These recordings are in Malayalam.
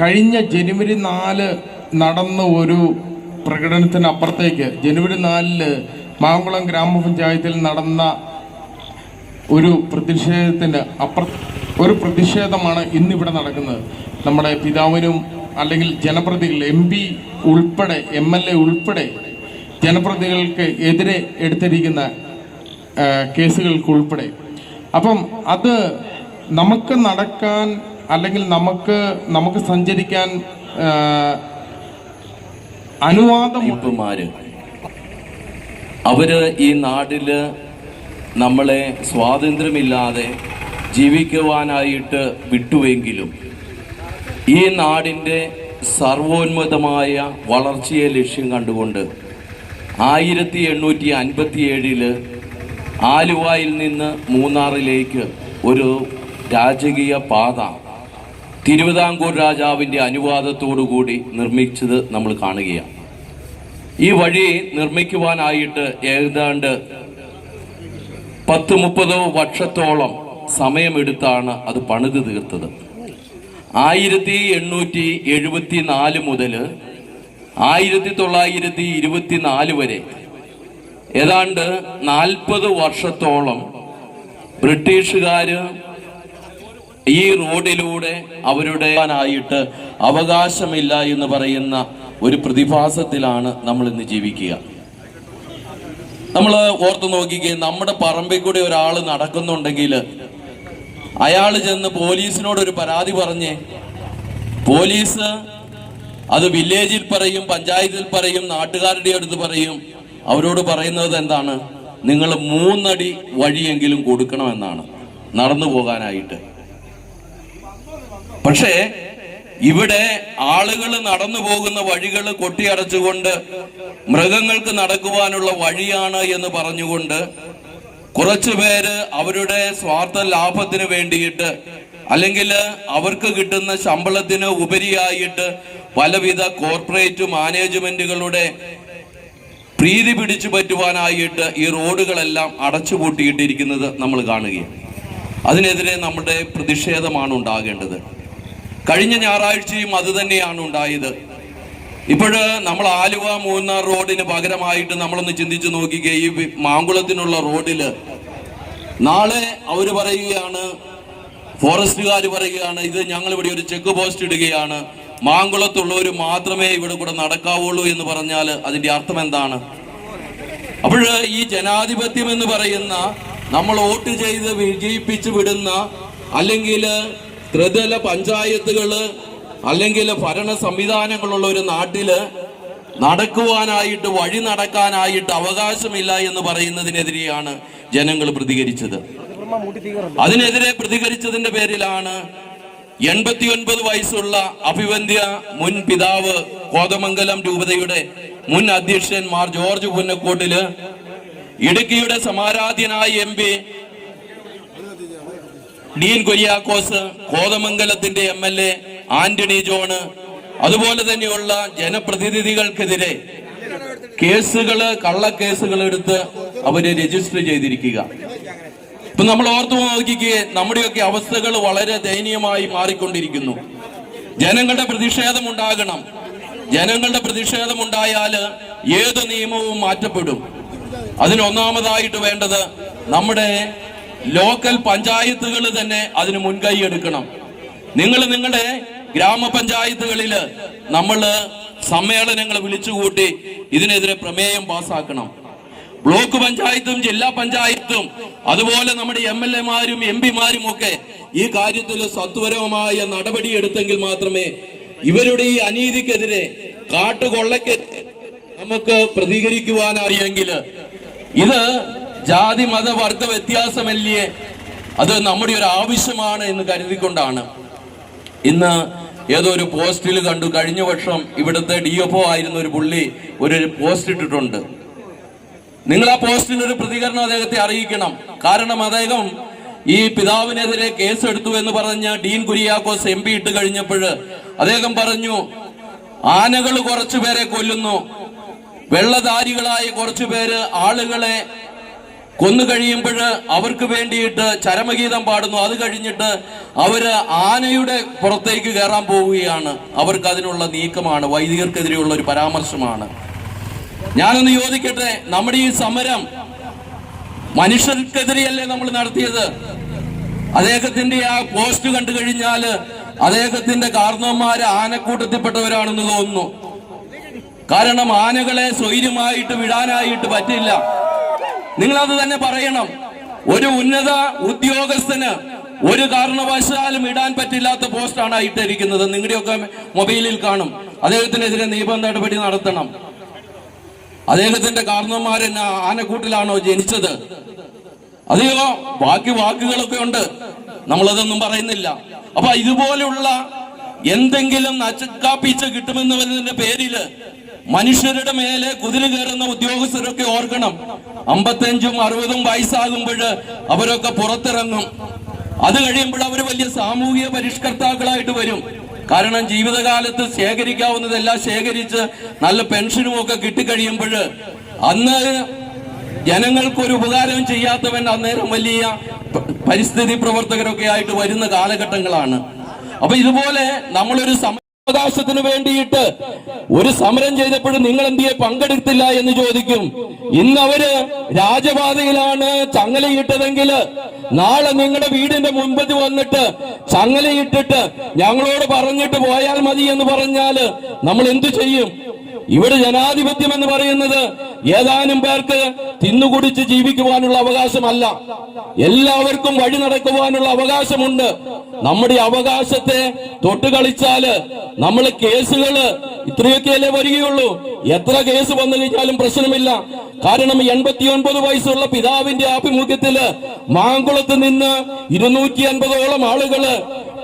കഴിഞ്ഞ ജനുവരി നാല് നടന്ന ഒരു പ്രകടനത്തിന് അപ്പുറത്തേക്ക് ജനുവരി നാലിൽ മാങ്കുളം ഗ്രാമപഞ്ചായത്തിൽ നടന്ന ഒരു പ്രതിഷേധത്തിന് അപ്പുറ ഒരു പ്രതിഷേധമാണ് ഇന്നിവിടെ നടക്കുന്നത്. നമ്മുടെ പിതാവിനും അല്ലെങ്കിൽ ജനപ്രതികൾ എം പി ഉൾപ്പെടെ എം എൽ എ ഉൾപ്പെടെ ജനപ്രതികൾക്ക് എതിരെ എടുത്തിരിക്കുന്ന കേസുകൾക്കുൾപ്പെടെ. അപ്പം അത് നമുക്ക് നടക്കാൻ അല്ലെങ്കിൽ നമുക്ക് നമുക്ക് സഞ്ചരിക്കാൻ അനുവാദമുട്ടുമാര് അവർ ഈ നാടിൽ നമ്മളെ സ്വാതന്ത്ര്യമില്ലാതെ ജീവിക്കുവാനായിട്ട് വിട്ടുവെങ്കിലും ഈ നാടിന്റെ സർവോന്മതമായ വളർച്ചയെ ലക്ഷ്യം കണ്ടുകൊണ്ട് ആയിരത്തി എണ്ണൂറ്റി അൻപത്തി ഏഴിൽ ആലുവായിൽ നിന്ന് മൂന്നാറിലേക്ക് ഒരു രാജകീയ പാത തിരുവിതാംകൂർ രാജാവിന്റെ അനുവാദത്തോടുകൂടി നിർമ്മിച്ചത് നമ്മൾ കാണുകയാണ്. ഈ വഴി നിർമ്മിക്കുവാനായിട്ട് ഏതാണ്ട് പത്ത് മുപ്പതോ വർഷത്തോളം സമയമെടുത്താണ് അത് പണിത് തീർത്തത്. ആയിരത്തി എണ്ണൂറ്റി എഴുപത്തി നാല് മുതൽ ആയിരത്തി തൊള്ളായിരത്തി ഇരുപത്തി നാല് വരെ ഏതാണ്ട് നാൽപ്പത് വർഷത്തോളം ബ്രിട്ടീഷുകാര് ഈ റോഡിലൂടെ അവരുടെ ആയിട്ട് അവകാശമില്ല എന്ന് പറയുന്ന ഒരു പ്രതിഭാസത്തിലാണ് നമ്മൾ ഇന്ന് ജീവിക്കുക. നമ്മൾ ഓർത്തു നോക്കിക്കേ നമ്മുടെ പറമ്പിൽ കൂടി ഒരാൾ നടക്കുന്നുണ്ടെങ്കിൽ അയാൾ ചെന്ന് പോലീസിനോട് ഒരു പരാതി പറഞ്ഞേ. പോലീസ് അത് വില്ലേജിൽ പറയും പഞ്ചായത്തിൽ പറയും നാട്ടുകാരുടെ അടുത്ത് പറയും. അവരോട് പറയുന്നത് എന്താണ്? നിങ്ങൾ മൂന്നടി വഴിയെങ്കിലും കൊടുക്കണമെന്നാണ്. നടന്നു പോകാനായിട്ട്. പക്ഷേ ഇവിടെ ആളുകൾ നടന്നു പോകുന്ന വഴികൾ കൊട്ടിയടച്ചുകൊണ്ട് മൃഗങ്ങൾക്ക് നടക്കുവാനുള്ള വഴിയാണ് എന്ന് പറഞ്ഞുകൊണ്ട് കുറച്ചു പേര് അവരുടെ സ്വാർത്ഥ ലാഭത്തിന് വേണ്ടിയിട്ട് അല്ലെങ്കിൽ അവർക്ക് കിട്ടുന്ന ശമ്പളത്തിന് ഉപരിയായിട്ട് പലവിധ കോർപ്പറേറ്റ് മാനേജ്മെന്റുകളുടെ പ്രീതി പിടിച്ചു പറ്റുവാനായിട്ട് ഈ റോഡുകളെല്ലാം അടച്ചുപൂട്ടിയിട്ടിരിക്കുന്നത് നമ്മൾ കാണുകയാണ്. അതിനെതിരെ നമ്മുടെ പ്രതിഷേധമാണ് ഉണ്ടാകേണ്ടത്. കഴിഞ്ഞ ഞായറാഴ്ചയും അത് തന്നെയാണ് ഉണ്ടായത്. ഇപ്പോഴ് നമ്മൾ ആലുവ മൂന്നാർ റോഡിന് പകരമായിട്ട് നമ്മളൊന്ന് ചിന്തിച്ചു നോക്കിക്കേ ഈ മാങ്കുളത്തിനുള്ള റോഡിൽ നാളെ അവർ പറയുകയാണ് ഫോറസ്റ്റുകാർ പറയുകയാണ് ഇത് ഞങ്ങൾ ഇവിടെ ഒരു ചെക്ക് പോസ്റ്റ് ഇടുകയാണ് മാങ്കുളത്തുള്ളവർ മാത്രമേ ഇവിടെ കൂടെ നടക്കാവുള്ളൂ എന്ന് പറഞ്ഞാൽ അതിന്റെ അർത്ഥം എന്താണ്? അപ്പോൾ ഈ ജനാധിപത്യം എന്ന് പറയുന്ന നമ്മൾ വോട്ട് ചെയ്ത് വിജയിപ്പിച്ച് വിടുന്ന അല്ലെങ്കിൽ ത്രിതല പഞ്ചായത്തുകൾ അല്ലെങ്കിൽ ഭരണ സംവിധാനങ്ങളുള്ള ഒരു നാട്ടിൽ നടക്കുവാനായിട്ട് വഴി നടക്കാനായിട്ട് അവകാശമില്ല എന്ന് പറയുന്നതിനെതിരെയാണ് ജനങ്ങൾ പ്രതികരിച്ചത്. അതിനെതിരെ പ്രതികരിച്ചതിന്റെ പേരിലാണ് എൺപത്തിയൊൻപത് വയസ്സുള്ള അഭിവന്ധ്യ മുൻ പിതാവ് കോതമംഗലം രൂപതയുടെ മുൻ അധ്യക്ഷൻ മാർ ജോർജ് പുന്നക്കോട്ടിൽ ഇടുക്കിയുടെ സമാരാധ്യനായ M Dean Kuriakose കോതമംഗലത്തിന്റെ M L A Antony John അതുപോലെ തന്നെയുള്ള ജനപ്രതിനിധികൾക്കെതിരെ കേസുകൾ കള്ളക്കേസുകൾ എടുത്ത് അവർ രജിസ്റ്റർ ചെയ്തിരിക്കുക. ഇപ്പൊ നമ്മൾ ഓർത്തു നോക്കിക്കേ നമ്മുടെയൊക്കെ അവസ്ഥകൾ വളരെ ദയനീയമായി മാറിക്കൊണ്ടിരിക്കുന്നു. ജനങ്ങളുടെ പ്രതിഷേധം ഉണ്ടാകണം ജനങ്ങളുടെ പ്രതിഷേധം ഉണ്ടായാൽ ഏത് നിയമവും മാറ്റപ്പെടും. അതിനൊന്നാമതായിട്ട് വേണ്ടത് നമ്മുടെ ലോക്കൽ പഞ്ചായത്തുകൾ തന്നെ അതിന് മുൻകൈ എടുക്കണം. നിങ്ങൾ നിങ്ങളുടെ ഗ്രാമപഞ്ചായത്തുകളിൽ നമ്മൾ സമ്മേളനങ്ങൾ വിളിച്ചുകൂട്ടി ഇതിനെതിരെ പ്രമേയം പാസാക്കണം. ബ്ലോക്ക് പഞ്ചായത്തും ജില്ലാ പഞ്ചായത്തും അതുപോലെ നമ്മുടെ എം എൽ എമാരും എം പിമാരും ഒക്കെ ഈ കാര്യത്തിൽ സത്വരമായ നടപടിയെടുത്തെങ്കിൽ മാത്രമേ ഇവരുടെ ഈ അനീതിക്കെതിരെ കാട്ടുകൊള്ളക്കെതിരെ നമുക്ക് പ്രതികരിക്കുവാനറിയെങ്കിൽ ഇത് ജാതി മത വർഗ വ്യത്യാസമല്ലേ? അത് നമ്മുടെ ഒരു ആവശ്യമാണ് എന്ന് കരുതിക്കൊണ്ടാണ്. ഇന്ന് ഏതോ ഒരു പോസ്റ്റിൽ കണ്ടു കഴിഞ്ഞ വർഷം ഇവിടുത്തെ ഡി എഫ് ഒ ആയിരുന്ന ഒരു പുള്ളി ഒരു പോസ്റ്റ് ഇട്ടിട്ടുണ്ട്. നിങ്ങൾ ആ പോസ്റ്റിന് ഒരു പ്രതികരണം അദ്ദേഹത്തെ അറിയിക്കണം. കാരണം അദ്ദേഹം ഈ പിതാവിനെതിരെ കേസെടുത്തു എന്ന് പറഞ്ഞ ഡീൻ കുര്യാക്കോസ് എം പി ഇട്ട് കഴിഞ്ഞപ്പോൾ അദ്ദേഹം പറഞ്ഞു ആനകൾ കുറച്ചുപേരെ കൊല്ലുന്നു. വെള്ളധാരികളായ കുറച്ചുപേര് ആളുകളെ കൊന്നു കഴിയുമ്പോൾ അവർക്ക് വേണ്ടിയിട്ട് ചരമഗീതം പാടുന്നു. അത് കഴിഞ്ഞിട്ട് അവർ ആനയുടെ പുറത്തേക്ക് കയറാൻ പോവുകയാണ്. അവർക്ക് അതിനുള്ള നീക്കമാണ്. വൈദികർക്കെതിരെയുള്ള ഒരു പരാമർശമാണ്. ഞാനൊന്ന് യോജിക്കട്ടെ. നമ്മുടെ ഈ സമരം മനുഷ്യർക്കെതിരെയല്ലേ നമ്മൾ നടത്തിയത്? അദ്ദേഹത്തിന്റെ ആ പോസ്റ്റ് കണ്ടു കഴിഞ്ഞാൽ അദ്ദേഹത്തിന്റെ കാർന്നവന്മാര് ആനക്കൂട്ടത്തിൽപ്പെട്ടവരാണെന്ന് തോന്നുന്നു. കാരണം ആനകളെ സ്വൈര്യമായിട്ട് വിടാനായിട്ട് പറ്റില്ല. നിങ്ങളത് തന്നെ പറയണം. ഒരു ഉന്നത ഉദ്യോഗസ്ഥന് ഒരു കാരണവശാലും ഇടാൻ പറ്റില്ലാത്ത പോസ്റ്റാണ് ഇട്ടിരിക്കുന്നത്. നിങ്ങളുടെയൊക്കെ മൊബൈലിൽ കാണും. അദ്ദേഹത്തിനെതിരെ നിയമ നടപടി നടത്തണം. അദ്ദേഹത്തിന്റെ കാരണവന്മാരൻ ആനക്കൂട്ടിലാണോ ജനിച്ചത്? അതെയോ? ബാക്കി വാക്കുകളൊക്കെ ഉണ്ട്. നമ്മളതൊന്നും പറയുന്നില്ല. അപ്പൊ ഇതുപോലുള്ള എന്തെങ്കിലും നച്ചക്കാപ്പീച്ച കിട്ടുമെന്ന് വരുന്നതിന്റെ പേരിൽ മനുഷ്യരുടെ മേലെ കുതിര കയറുന്ന ഉദ്യോഗസ്ഥരൊക്കെ ഓർക്കണം. അമ്പത്തഞ്ചും അറുപതും വയസ്സാകുമ്പോൾ അവരൊക്കെ പുറത്തിറങ്ങും. അത് കഴിയുമ്പോൾ അവർ വലിയ സാമൂഹിക പരിഷ്കർത്താക്കളായിട്ട് വരും. കാരണം ജീവിതകാലത്ത് ശേഖരിക്കാവുന്നതെല്ലാം ശേഖരിച്ച് നല്ല പെൻഷനും ഒക്കെ കിട്ടിക്കഴിയുമ്പോൾ അന്ന് ജനങ്ങൾക്ക് ഒരു ഉപകാരം ചെയ്യാത്തവൻ അന്നേരം വലിയ പരിസ്ഥിതി പ്രവർത്തകരൊക്കെ ആയിട്ട് വരുന്ന കാലഘട്ടങ്ങളാണ്. അപ്പൊ ഇതുപോലെ നമ്മളൊരു അവകാശത്തിന് വേണ്ടിയിട്ട് ഒരു സമരം ചെയ്തപ്പോഴും നിങ്ങൾ എന്തിയെ പങ്കെടുത്തില്ല എന്ന് ചോദിക്കും. ഇന്ന് അവർ രാജപാതയിലാണ് ചങ്ങലയിട്ടതെങ്കിൽ നാളെ നിങ്ങളുടെ വീടിന്റെ മുമ്പത്ത് വന്നിട്ട് ചങ്ങലയിട്ടിട്ട് ഞങ്ങളോട് പറഞ്ഞിട്ട് പോയാൽ മതി എന്ന് പറഞ്ഞാൽ നമ്മൾ എന്തു ചെയ്യും? ഇവിടെ ജനാധിപത്യം എന്ന് പറയുന്നത് ഏതാനും പേർക്ക് തിന്നുകുടിച്ച് ജീവിക്കുവാനുള്ള അവകാശമല്ല. എല്ലാവർക്കും വഴി നടക്കുവാനുള്ള അവകാശമുണ്ട്. നമ്മുടെ അവകാശത്തെ തൊട്ടുകളിച്ചാൽ നമ്മൾ കേസുകൾ ഇത്രയൊക്കെയല്ലേ വരികയുള്ളൂ. എത്ര കേസ് വന്നു കഴിഞ്ഞാലും പ്രശ്നമില്ല. കാരണം എൺപത്തി ഒൻപത് വയസ്സുള്ള പിതാവിന്റെ ആഭിമുഖ്യത്തിൽ മാങ്കുളത്ത് നിന്ന് ഇരുന്നൂറ്റി അൻപതോളം ആളുകൾ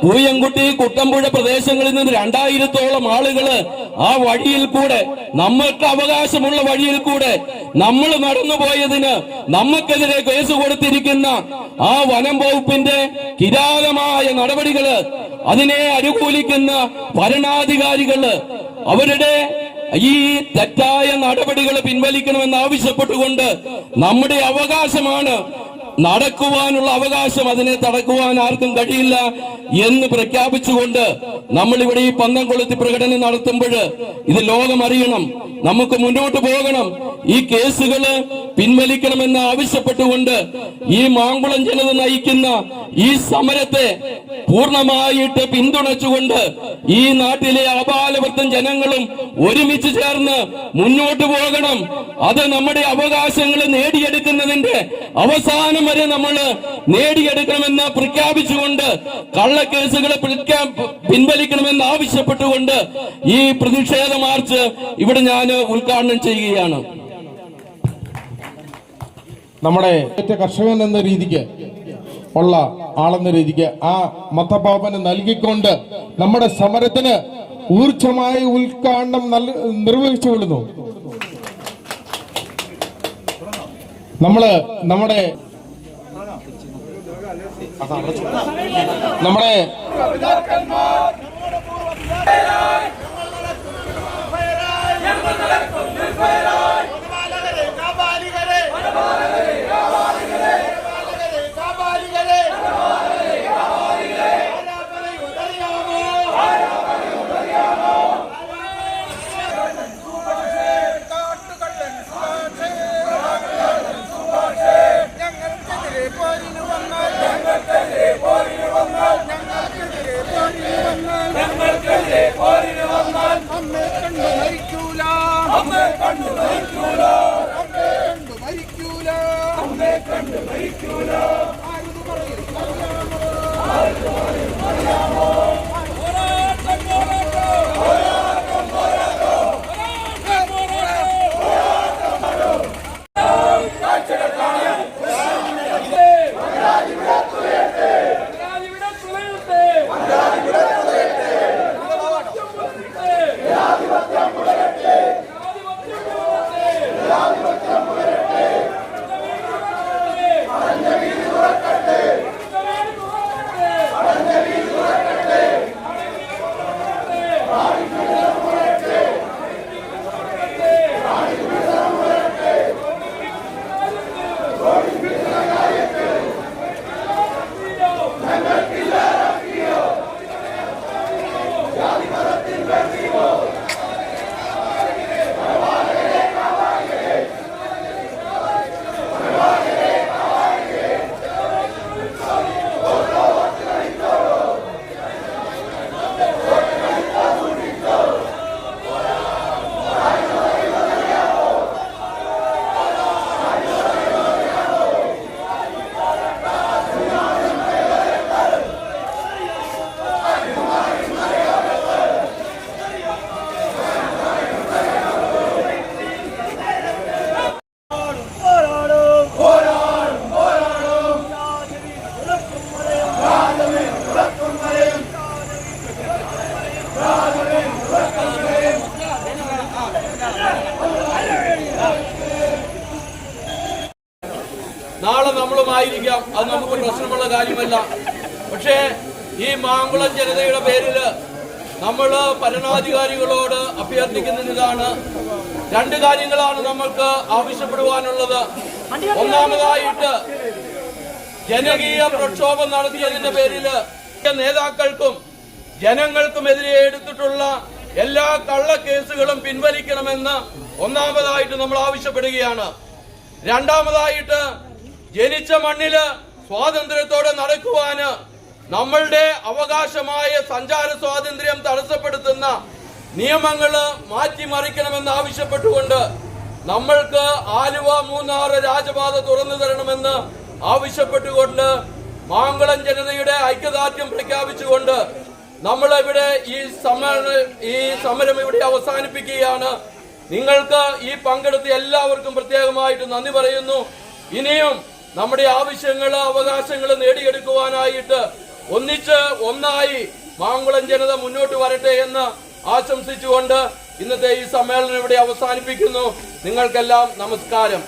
പൂയംകുട്ടി കുട്ടമ്പുഴ പ്രദേശങ്ങളിൽ നിന്ന് രണ്ടായിരത്തോളം ആളുകൾ ആ വഴിയിൽ കൂടെ നമ്മൾക്ക് അവകാശമുള്ള വഴിയിൽ കൂടെ നമ്മൾ നടന്നുപോയതിന് നമുക്കെതിരെ കേസ് കൊടുത്തിരിക്കുന്ന ആ വനം വകുപ്പിന്റെ കിരാതമായ നടപടികൾ അതിനെ അനുകൂലിക്കുന്ന ഭരണാധികാരികൾ അവരുടെ ഈ തെറ്റായ നടപടികൾ പിൻവലിക്കണമെന്ന് ആവശ്യപ്പെട്ടുകൊണ്ട് നമ്മുടെ അവകാശമാണ് നടക്കുവാനുള്ള അവകാശം അതിനെ തടക്കുവാൻ ആർക്കും കഴിയില്ല എന്ന് പ്രഖ്യാപിച്ചുകൊണ്ട് നമ്മൾ ഇവിടെ ഈ പന്തം കൊളുത്തി പ്രകടനം നടത്തുമ്പോൾ ഇത് ലോകം അറിയണം നമുക്ക് മുന്നോട്ട് പോകണം. ഈ കേസുകൾ പിൻവലിക്കണമെന്ന് ആവശ്യപ്പെട്ടുകൊണ്ട് ഈ മാങ്കുളം ജനത നയിക്കുന്ന ഈ സമരത്തെ പൂർണമായിട്ട് പിന്തുണച്ചുകൊണ്ട് ഈ നാട്ടിലെ അപാലവൃത്തം ജനങ്ങളും ഒരുമിച്ച് ചേർന്ന് മുന്നോട്ട് പോകണം. അത് നമ്മുടെ അവകാശങ്ങൾ നേടിയെടുക്കുന്നതിന്റെ അവസാനം വരെ നമ്മൾ നേടിയെടുക്കണമെന്ന് പ്രഖ്യാപിച്ചുകൊണ്ട് കള്ളക്കേസുകളെ പിൻവലിക്കണമെന്ന് ആവശ്യപ്പെട്ടുകൊണ്ട് ഈ പ്രതിഷേധ മാർച്ച് ഇവിടെ ഞാൻ ഉദ്ഘാടനം ചെയ്യുകയാണ്. നമ്മുടെ കർഷകൻ എന്ന രീതിക്ക് ഉള്ള ആളെന്ന രീതിക്ക് ആ മതഭാവന നൽകിക്കൊണ്ട് നമ്മുടെ സമരത്തിന് ഊർജമായി ഉദ്ഘാടനം നിർവഹിച്ചു നിർവഹിച്ചുകൊള്ളുന്നു. നമ്മൾ നമ്മുടെ നമ്മുടെ കണ്ടു മരിക്കൂല ആരുത് പറയും അറിയാമോ പോരാട്ടം പോരാട്ടം ും ആയിരിക്കാം അത് നമുക്ക് പ്രശ്നമുള്ള കാര്യമല്ല പക്ഷേ ഈ മാങ്കുളം ജനതയുടെ പേരിൽ നമ്മൾ ഭരണാധികാരികളോട് അഭ്യർത്ഥിക്കുന്നതാണ് രണ്ട് കാര്യങ്ങളാണ് നമ്മൾക്ക് ആവശ്യപ്പെടുവാനുള്ളത്. ഒന്നാമതായിട്ട് ജനകീയ പ്രക്ഷോഭം നടത്തിയതിന്റെ പേരിൽ നേതാക്കൾക്കും ജനങ്ങൾക്കുമെതിരെ എടുത്തിട്ടുള്ള എല്ലാ കള്ളക്കേസുകളും പിൻവലിക്കണമെന്ന് ഒന്നാമതായിട്ട് നമ്മൾ ആവശ്യപ്പെടുകയാണ്. രണ്ടാമതായിട്ട് ജനിച്ച മണ്ണിൽ സ്വാതന്ത്ര്യത്തോടെ നടക്കുവാന് നമ്മളുടെ അവകാശമായ സഞ്ചാര സ്വാതന്ത്ര്യം തടസ്സപ്പെടുത്തുന്ന നിയമങ്ങൾ മാറ്റിമറിക്കണമെന്ന് ആവശ്യപ്പെട്ടുകൊണ്ട് നമ്മൾക്ക് ആലുവ മൂന്നാർ രാജപാത തുറന്നു തരണമെന്ന് ആവശ്യപ്പെട്ടുകൊണ്ട് മാങ്കുളം ജനതയുടെ ഐക്യദാർഢ്യം പ്രഖ്യാപിച്ചുകൊണ്ട് നമ്മൾ ഇവിടെ ഈ സമര ഈ സമരം ഇവിടെ അവസാനിപ്പിക്കുകയാണ്. നിങ്ങൾക്ക് ഈ പങ്കെടുത്ത എല്ലാവർക്കും പ്രത്യേകമായിട്ട് നന്ദി പറയുന്നു. ഇനിയും നമ്മുടെ ആവശ്യങ്ങൾ അവകാശങ്ങൾ നേടിയെടുക്കുവാനായിട്ട് ഒന്നിച്ച് ഒന്നായി മാങ്കുളം ജനത മുന്നോട്ട് വരട്ടെ എന്ന് ആശംസിച്ചുകൊണ്ട് ഇന്നത്തെ ഈ സമ്മേളനം ഇവിടെ അവസാനിപ്പിക്കുന്നു. നിങ്ങൾക്കെല്ലാം നമസ്കാരം.